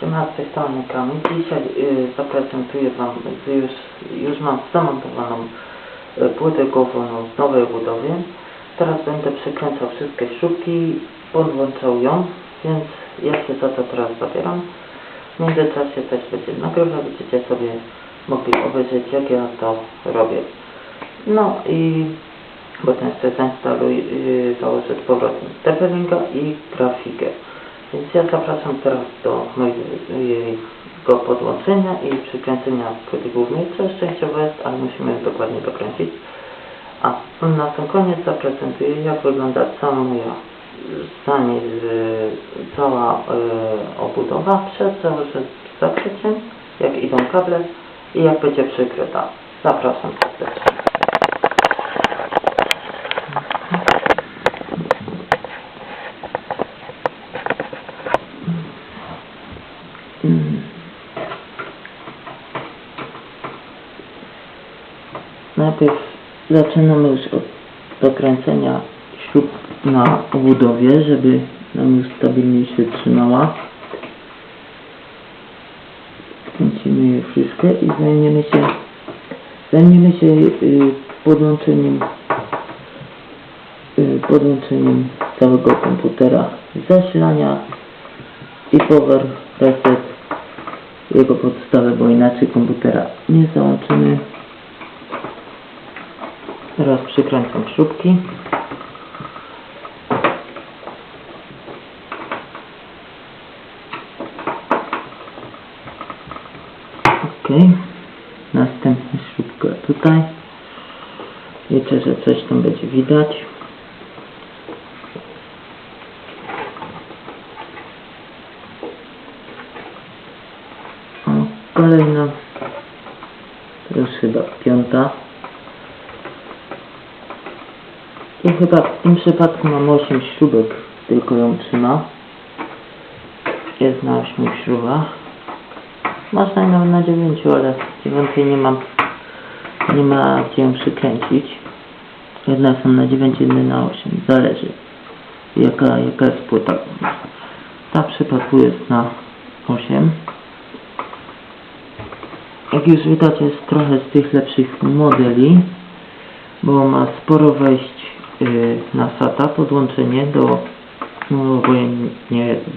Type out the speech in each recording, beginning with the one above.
Siema, z tej strony Kamil. Dzisiaj y, zaprezentuję Wam, już, już mam zamontowaną y, płytę głową z nowej budowy. Teraz będę przekręcał wszystkie śrubki, podłączał ją, więc ja się za to teraz zabieram. W międzyczasie też będzie nagrywa, będziecie sobie mogli obejrzeć jak ja to robię. No i potem jeszcze zainstaluj, yy, założę z powrotem i grafikę. Więc ja zapraszam teraz do mojego podłączenia i przykręcenia płyty głównej, co szczęściowe jest, ale musimy dokładnie dokręcić. A na sam koniec zaprezentuję, jak wygląda cała moja zdanie, cała y, obudowa przed zakryciem, jak idą kable i jak będzie przykryta. Zapraszam serdecznie. Mm. Najpierw zaczynamy już od dokręcenia śrub na obudowie, żeby nam już stabilnie się trzymała. Kręcimy je wszystkie i zajmiemy się zajmiemy się y, podłączeniem y, podłączeniem całego komputera zasilania i power reset jego podstawę, bo inaczej komputera nie załączymy. Teraz przykręcam śrubki. Ok. Następna śrubka tutaj. Liczę, że coś tam będzie widać. O, kolejna. To już chyba piąta. I chyba w tym przypadku mam 8 śrubek, tylko ją trzyma. Jest na 8 śrubach. Można nawet na 9, ale dziewiątej nie mam nie ma gdzie ją przykręcić. Jedna są na 9, jedna na 8. Zależy jaka, jaka jest płyta. Ta w przypadku jest na 8. Jak już widać jest trochę z tych lepszych modeli, bo ma sporo wejść na SATA, podłączenie do no,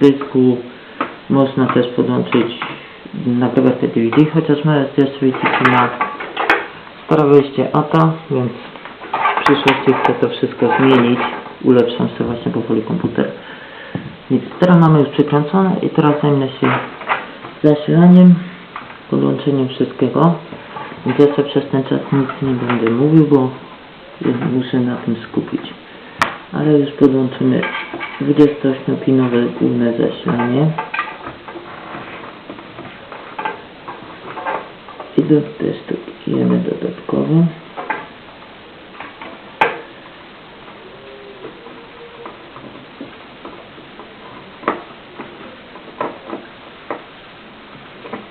dysku. Można też podłączyć nagrywać te DVD, chociaż jeszcze widzicie na sporo wejście ATA, więc w przyszłości chcę to wszystko zmienić. Ulepszam sobie właśnie powoli komputer. Nic, teraz mamy już przykręcone i teraz zajmę się zasilaniem, podłączeniem wszystkiego. Więc ja przez ten czas nic nie będę mówił, bo muszę na tym skupić. Ale już podłączymy 28-pinowe główne zasilanie. I do testu klikujemy dodatkowo.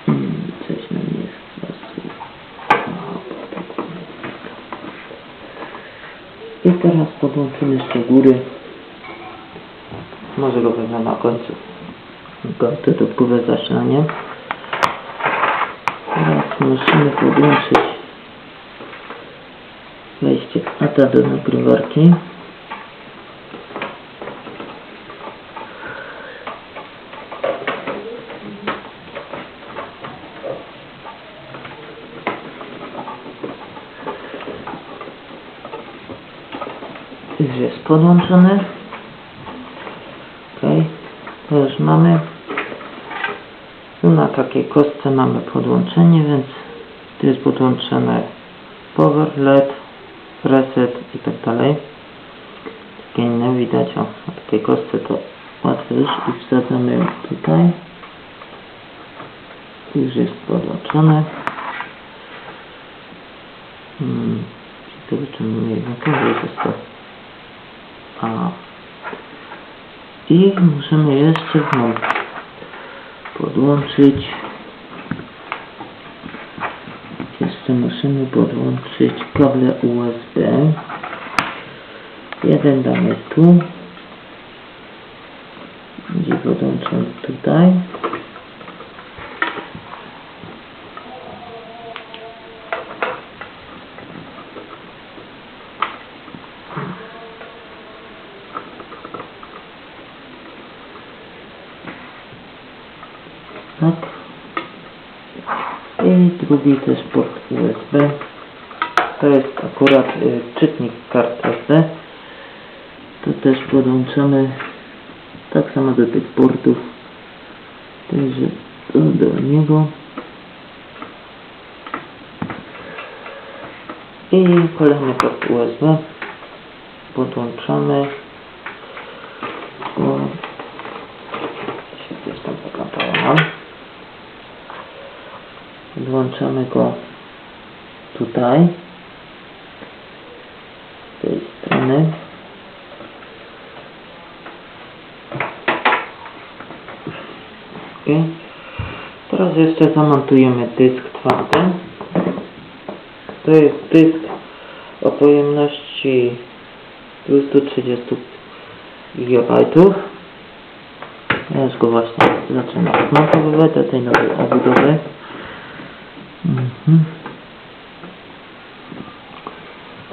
Hmm, Coś nam nie pasuje. Aha, tak. I teraz podłączymy jeszcze góry. Może go wezmę na końcu. Tylko Dodatkowe zasilanie. Teraz musimy podłączyć wejście ATA do nagrywarki. Już podłączony. Ok, to już mamy. Tu na takiej kostce mamy podłączenie, więc tu jest podłączone power, LED, reset i tak dalej. Takie inne widać, o, na takiej kostce to łatwo już i wsadzamy tutaj. Już jest podłączone. Hmm, czy mamy jednakowo jest to. A. I możemy jeszcze podłączyć jeszcze musimy podłączyć kable USB jeden damy tu będzie podłączony tutaj drugi to jest port USB. To jest akurat y, czytnik kart SD. To też podłączamy tak samo do tych portów. Także to do niego. I kolejny port USB. Podłączamy. O, się gdzieś tam zaplątało nam. Podłączamy go tutaj. Z tej strony. Teraz jeszcze zamontujemy dysk twardy. To jest dysk o pojemności 230 GB. Ja już go właśnie zaczynam zmontowywać do tej nowej obudowy.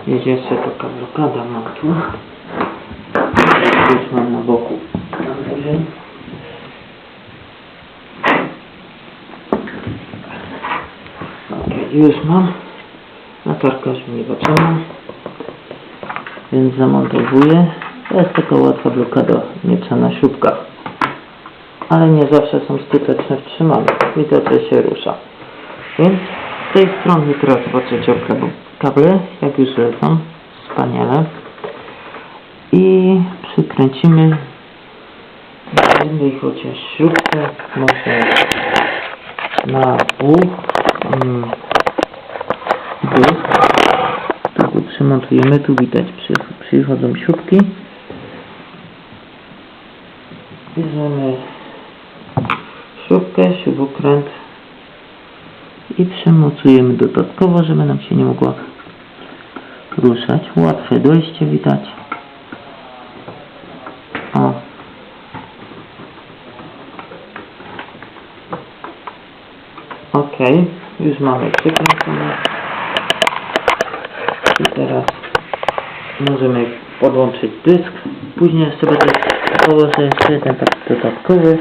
Jest jeszcze taka blokada mam tu. Już mam na boku. Już mam. Latarka już mnie zaczyna. Więc zamontowuję. To jest taka łatwa blokada, nie trzeba na śrubkach. Ale nie zawsze są skuteczne w trzymaniu. Widocznie się rusza. Więc z tej strony teraz zobaczycie kable, kable jak już lecą. Wspaniale. I przykręcimy Weźmiemy chociaż śrubkę, może na pół mm, dysk. Tu przymontujemy, tu widać przy, przychodzą śrubki. Bierzemy śrubkę, śrubokręt i przymocujemy dodatkowo, żeby nam się nie mogła ruszać. Łatwe dojście widać. O. Ok, już mamy przykręcone. I teraz możemy podłączyć dysk. Później jeszcze będę położę jeszcze jeden tak dodatkowy.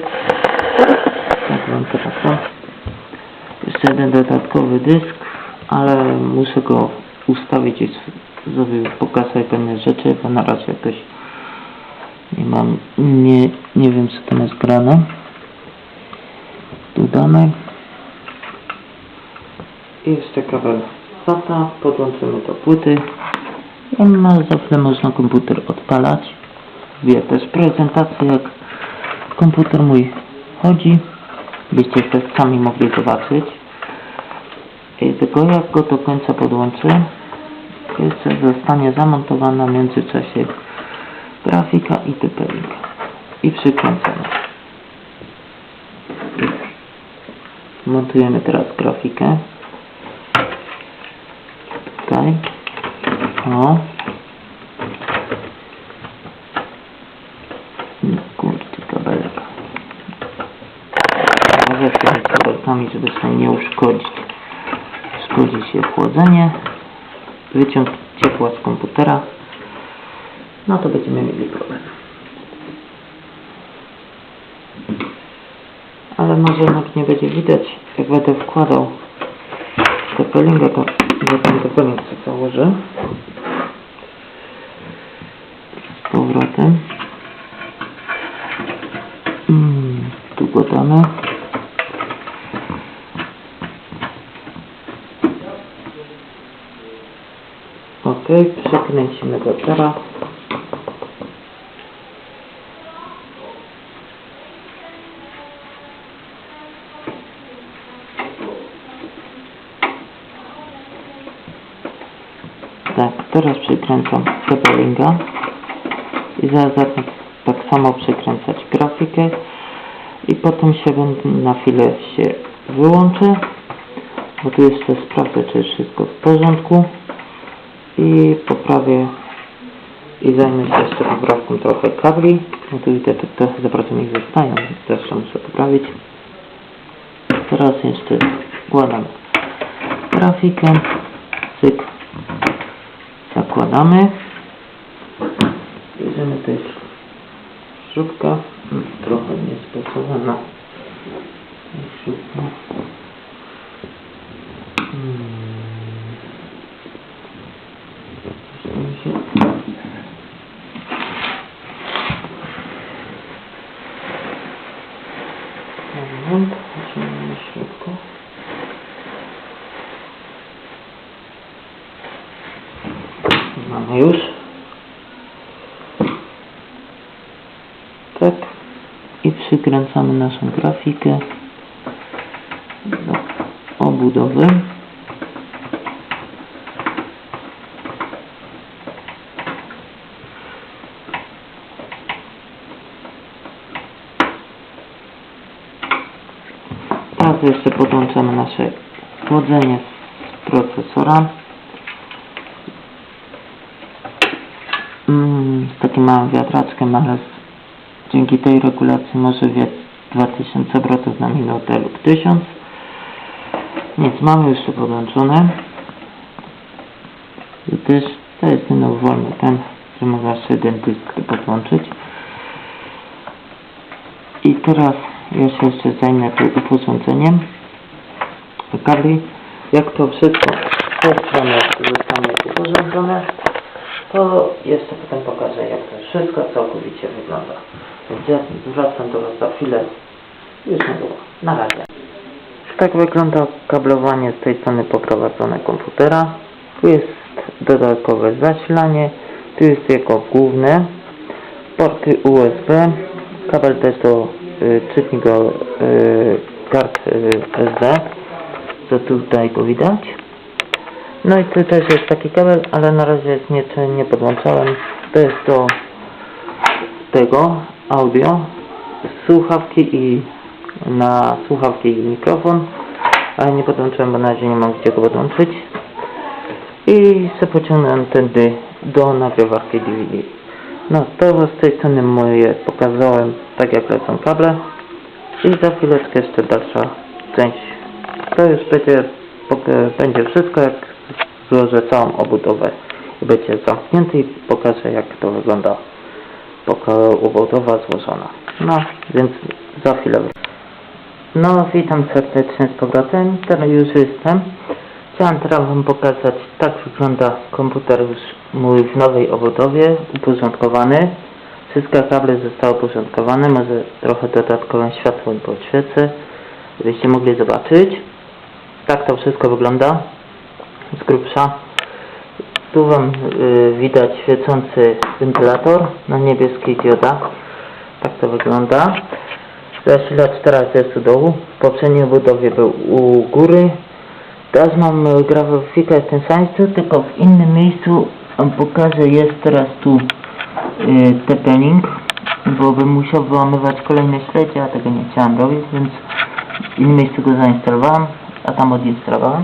Tak to tak Jeszcze jeden dodatkowy dysk, ale muszę go ustawić i sobie pokazać pewne rzeczy, bo na razie jakoś nie mam, nie, nie wiem co tam jest grane. Dodamy. I jeszcze kabel SATA, podłączymy do płyty. I ma za chwilę można komputer odpalać. Wie też prezentację jak komputer mój chodzi. Byście też sami mogli zobaczyć. Tylko jak go do końca podłączę, jeszcze zostanie zamontowana w międzyczasie grafika i typeling. I przykręcona. Montujemy teraz grafikę. Tutaj. O. kabelkami, żeby sobie nie uszkodzić. Szkodzi się chłodzenie. Wyciąg ciepła z komputera. No to będziemy mieli problem. Ale może jednak nie będzie widać, jak będę wkładał Tepelinga to tepeling sobie założę. Z powrotem. Mm, tu go damy. Ok, przekręcimy go teraz. Tak, teraz przykręcam Tepelinga i zaraz tak samo przekręcać grafikę. I potem się będę na chwilę się wyłączę, bo tu jeszcze sprawdzę, czy jest wszystko w porządku i poprawię i zajmę się jeszcze poprawką trochę kabli, no tu widzę, to trochę za bardzo mi zostają, więc też to muszę poprawić. Teraz jeszcze wkładam grafikę, cyk, zakładamy. Bierzemy też śrubka Mm, trochę niespasowana śrubka Hmm. Coś tam się- Moment, zobaczymy na środku. Mamy już. Tak. I przykręcamy naszą grafikę do obudowy. Teraz jeszcze podłączamy nasze chłodzenie z procesora. Mm, z takim małym wiatraczkiem, ale z, dzięki tej regulacji może wiać 2000 obrotów na minutę lub 1000. Nic, mamy już to podłączone. I też to jest ten wolny ten, że można jeszcze jeden dysk podłączyć. I teraz ja się jeszcze zajmę tym uporządzeniem kabli. Jak to wszystko tej strony zostanie uporządzone, to jeszcze potem pokażę jak to wszystko całkowicie wygląda. Więc wracam do Was za chwilę. Już niedługo. Na razie. Tak wygląda kablowanie z tej strony poprowadzone komputera. Tu jest dodatkowe zasilanie. Tu jest jego główne. Porty USB. Kabel też do y, czytnik do y, kart y, SD. Co tutaj go widać. No i tu też jest taki kabel, ale na razie jest nie, nie podłączałem. To jest do tego audio, słuchawki i na słuchawki i mikrofon, ale nie podłączyłem, bo na razie nie mam gdzie go podłączyć. I sobie pociągnąłem tędy do nagrywarki DVD. No to z tej strony moje pokazałem tak jak lecą kable i za chwileczkę jeszcze dalsza część. To już będzie, będzie wszystko jak złożę całą obudowę i będzie zamknięty i pokażę jak to wygląda obudowa złożona. No więc za chwilę. No witam serdecznie z powrotem, teraz już jestem. Chciałem teraz Wam pokazać, tak wygląda komputer już mój w nowej obudowie, uporządkowany. Wszystkie kable zostały uporządkowane, może trochę dodatkowym światłem podświecę, żebyście mogli zobaczyć. Tak to wszystko wygląda z grubsza. Tu Wam y, widać świecący wentylator na niebieskich diodach. Tak to wygląda. Zasilacz teraz jest u dołu. W poprzedniej budowie był u góry. Teraz mam grafikę w tym samym tylko w innym miejscu pokażę. Jest teraz tu y, tepening, bo bym musiał wyłamywać kolejne śledzie, a tego nie chciałem robić, więc w innym miejscu go zainstalowałem, a tam odinstalowałem.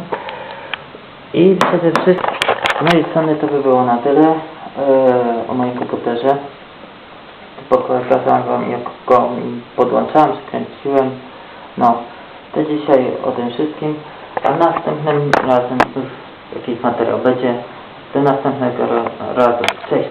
I przede wszystkim z mojej strony to by było na tyle e, o moim komputerze. Pokazałem Wam jak go podłączałem, skręciłem. No, to dzisiaj o tym wszystkim. A następnym razem jakiś materiał będzie. Do następnego ra- razu. Cześć.